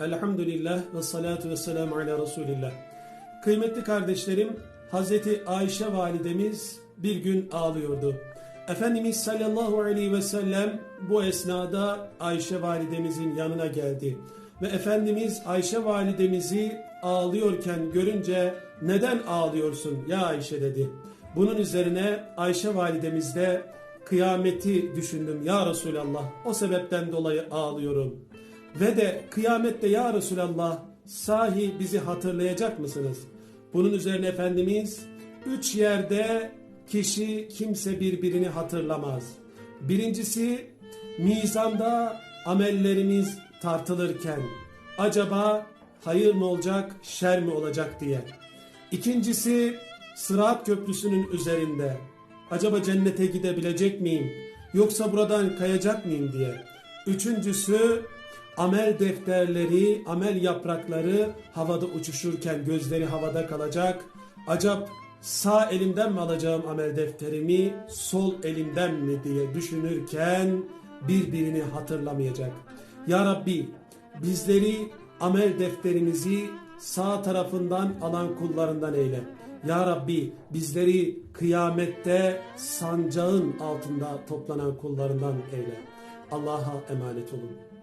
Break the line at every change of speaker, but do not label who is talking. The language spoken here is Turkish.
Elhamdülillah ve salatu ve selamu ala Resulillah. Kıymetli kardeşlerim, Hazreti Ayşe validemiz bir gün ağlıyordu. Efendimiz sallallahu aleyhi ve sellem bu esnada Ayşe validemizin yanına geldi. Ve Efendimiz Ayşe validemizi ağlıyorken görünce neden ağlıyorsun ya Ayşe dedi. Bunun üzerine Ayşe validemiz de kıyameti düşündüm ya Resulallah o sebepten dolayı ağlıyorum. Ve de kıyamette ya Resulallah sahi bizi hatırlayacak mısınız? Bunun üzerine Efendimiz üç yerde kişi kimse birbirini hatırlamaz. Birincisi mizanda amellerimiz tartılırken acaba hayır mı olacak şer mi olacak diye. İkincisi Sırat Köprüsü'nün üzerinde acaba cennete gidebilecek miyim yoksa buradan kayacak mıyım diye. Üçüncüsü amel defterleri, amel yaprakları havada uçuşurken gözleri havada kalacak. Acaba sağ elimden mi alacağım amel defterimi, sol elimden mi diye düşünürken birbirini hatırlamayacak. Ya Rabbi bizleri amel defterimizi sağ tarafından alan kullarından eyle. Ya Rabbi bizleri kıyamette sancağın altında toplanan kullarından eyle. Allah'a emanet olun.